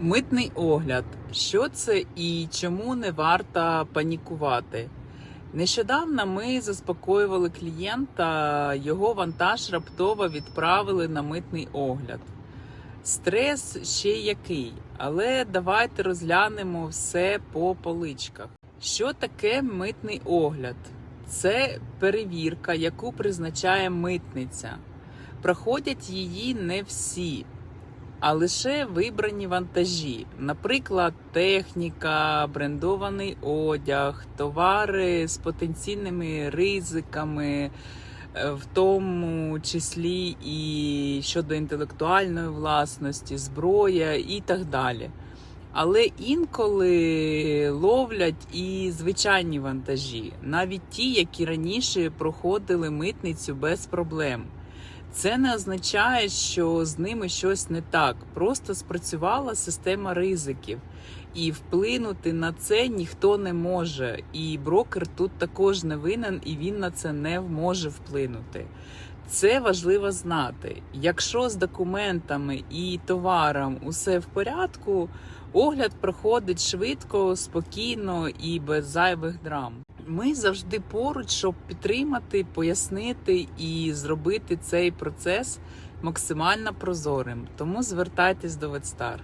Митний огляд. Що це і чому не варто панікувати? Нещодавно ми заспокоювали клієнта, його вантаж раптово відправили на митний огляд. Стрес ще який, але давайте розглянемо все по поличках. Що таке митний огляд? Це перевірка, яку призначає митниця. Проходять її не всі а лише вибрані вантажі, наприклад, техніка, брендований одяг, товари з потенційними ризиками, е, в тому числі і щодо інтелектуальної власності, зброя і так далі. Але інколи ловлять і звичайні вантажі, навіть ті, які раніше проходили митницю без проблем. Це не означає, що з ними щось не так. Просто спрацювала система ризиків, і вплинути на це ніхто не може. І брокер тут також не винен, і він на це не може вплинути. Це важливо знати. Якщо з документами і товаром усе в порядку, огляд проходить швидко, спокійно і без зайвих драм. Ми завжди поруч, щоб підтримати, пояснити і зробити цей процес максимально прозорим. Тому звертайтесь до Ветстар.